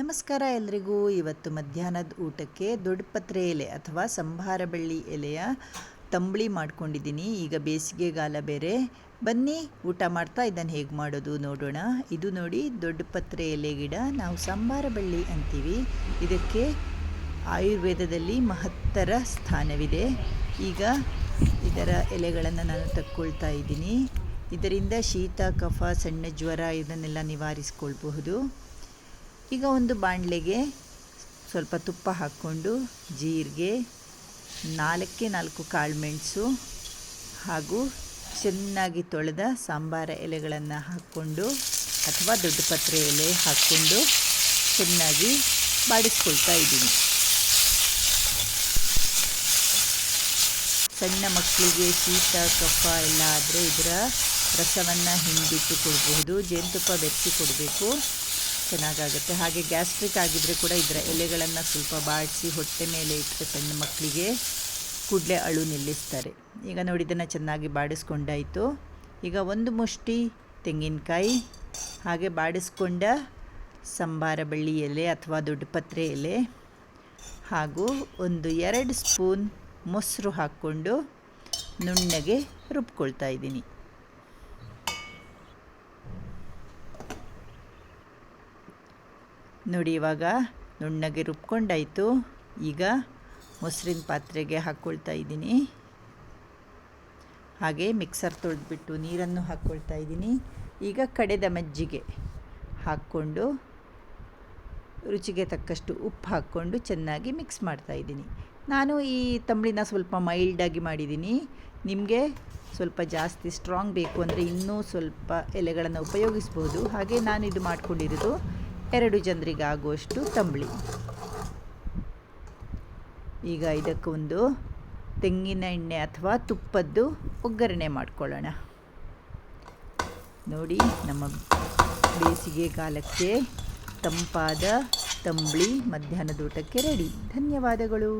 ನಮಸ್ಕಾರ ಎಲ್ರಿಗೂ. ಇವತ್ತು ಮಧ್ಯಾಹ್ನದ ಊಟಕ್ಕೆ ದೊಡ್ಡಪತ್ರೆ ಎಲೆ ಅಥವಾ ಸಂಭಾರ ಬಳ್ಳಿ ಎಲೆಯ ತಂಬಳಿ ಮಾಡ್ಕೊಂಡಿದ್ದೀನಿ. ಈಗ ಬೇಸಿಗೆಗಾಲ ಬೇರೆ. ಬನ್ನಿ, ಊಟ ಮಾಡ್ತಾ ಇದನ್ನು ಹೇಗೆ ಮಾಡೋದು ನೋಡೋಣ. ಇದು ನೋಡಿ, ದೊಡ್ಡಪತ್ರೆ ಎಲೆ ಗಿಡ. ನಾವು ಸಂಭಾರ ಬಳ್ಳಿ ಅಂತೀವಿ. ಇದಕ್ಕೆ ಆಯುರ್ವೇದದಲ್ಲಿ ಮಹತ್ತರ ಸ್ಥಾನವಿದೆ. ಈಗ ಇದರ ಎಲೆಗಳನ್ನು ನಾನು ತಕ್ಕೊಳ್ತಾ ಇದ್ದೀನಿ. ಇದರಿಂದ ಶೀತ, ಕಫ, ಸಣ್ಣ ಜ್ವರ, ಇದನ್ನೆಲ್ಲ ನಿವಾರಿಸ್ಕೊಳ್ಬಹುದು. ಈಗ ಒಂದು ಬಾಣಲೆಗೆ ಸ್ವಲ್ಪ ತುಪ್ಪ ಹಾಕ್ಕೊಂಡು, ಜೀರಿಗೆ, ನಾಲ್ಕೇ ನಾಲ್ಕು ಕಾಳುಮೆಣಸು ಹಾಗೂ ಚೆನ್ನಾಗಿ ತೊಳೆದ ಸಾಂಬಾರ ಎಲೆಗಳನ್ನು ಹಾಕ್ಕೊಂಡು ಅಥವಾ ದೊಡ್ಡ ಪತ್ರೆ ಎಲೆ ಹಾಕ್ಕೊಂಡು ಚೆನ್ನಾಗಿ ಬಾಡಿಸ್ಕೊಳ್ತಾ ಇದ್ದೀನಿ. ಸಣ್ಣ ಮಕ್ಕಳಿಗೆ ಶೀತ, ಕಫ ಎಲ್ಲ ಆದರೆ ಇದರ ರಸವನ್ನು ಹಿಂಡಿಟ್ಟು ಕೊಡಬಹುದು, ಜೇನುತುಪ್ಪ ಬೆರೆಸಿ ಕೊಡಬೇಕು. ಚೆನ್ನಾಗಾಗುತ್ತೆ ಹಾಗೆ ಗ್ಯಾಸ್ಟ್ರಿಕ್ ಆಗಿದ್ದರೆ ಕೂಡ ಇದರ ಎಲೆಗಳನ್ನು ಸ್ವಲ್ಪ ಬಾಡಿಸಿ ಹೊಟ್ಟೆ ಮೇಲೆ ಇಟ್ಟರೆ ಸಣ್ಣ ಮಕ್ಕಳಿಗೆ ಕೂಡಲೇ ಅಳು ನಿಲ್ಲಿಸ್ತಾರೆ. ಈಗ ನೋಡಿ, ಇದನ್ನು ಚೆನ್ನಾಗಿ ಬಾಡಿಸ್ಕೊಂಡಾಯಿತು. ಈಗ ಒಂದು ಮುಷ್ಟಿ ತೆಂಗಿನಕಾಯಿ, ಹಾಗೆ ಬಾಡಿಸ್ಕೊಂಡ ಸಂಬಾರ ಬಳ್ಳಿ ಎಲೆ ಅಥವಾ ದೊಡ್ಡ ಪತ್ರೆ ಎಲೆ, ಹಾಗೂ ಒಂದು ಎರಡು ಸ್ಪೂನ್ ಮೊಸರು ಹಾಕ್ಕೊಂಡು ನುಣ್ಣಗೆ ರುಬ್ಕೊಳ್ತಾ ಇದ್ದೀನಿ. ನೋಡಿ ಇವಾಗ ನುಣ್ಣಗೆ ರುಬ್ಕೊಂಡಾಯಿತು. ಈಗ ಮೊಸರಿನ ಪಾತ್ರೆಗೆ ಹಾಕ್ಕೊಳ್ತಾ ಇದ್ದೀನಿ. ಹಾಗೆ ಮಿಕ್ಸರ್ ತೊಳೆದ್ಬಿಟ್ಟು ನೀರನ್ನು ಹಾಕ್ಕೊಳ್ತಾ ಇದ್ದೀನಿ. ಈಗ ಕಡೆದ ಮಜ್ಜಿಗೆ ಹಾಕ್ಕೊಂಡು ರುಚಿಗೆ ತಕ್ಕಷ್ಟು ಉಪ್ಪು ಹಾಕ್ಕೊಂಡು ಚೆನ್ನಾಗಿ ಮಿಕ್ಸ್ ಮಾಡ್ತಾ ಇದ್ದೀನಿ. ನಾನು ಈ ತಂಬಳಿನ ಸ್ವಲ್ಪ ಮೈಲ್ಡಾಗಿ ಮಾಡಿದ್ದೀನಿ. ನಿಮಗೆ ಸ್ವಲ್ಪ ಜಾಸ್ತಿ ಸ್ಟ್ರಾಂಗ್ ಬೇಕು ಅಂದರೆ ಇನ್ನೂ ಸ್ವಲ್ಪ ಎಲೆಗಳನ್ನು ಉಪಯೋಗಿಸ್ಬೋದು. ಹಾಗೆ ನಾನು ಇದು ಮಾಡ್ಕೊಂಡಿರೋದು ಎರಡು ಜನರಿಗಾಗುವಷ್ಟು ತಂಬಳಿ. ಈಗ ಇದಕ್ಕೊಂದು ತೆಂಗಿನ ಎಣ್ಣೆ ಅಥವಾ ತುಪ್ಪದ್ದು ಒಗ್ಗರಣೆ ಮಾಡ್ಕೊಳ್ಳೋಣ. ನೋಡಿ, ನಮ್ಮ ಬೇಸಿಗೆ ಕಾಲಕ್ಕೆ ತಂಪಾದ ತಂಬಳಿ ಮಧ್ಯಾಹ್ನದ ಊಟಕ್ಕೆ ರೆಡಿ. ಧನ್ಯವಾದಗಳು.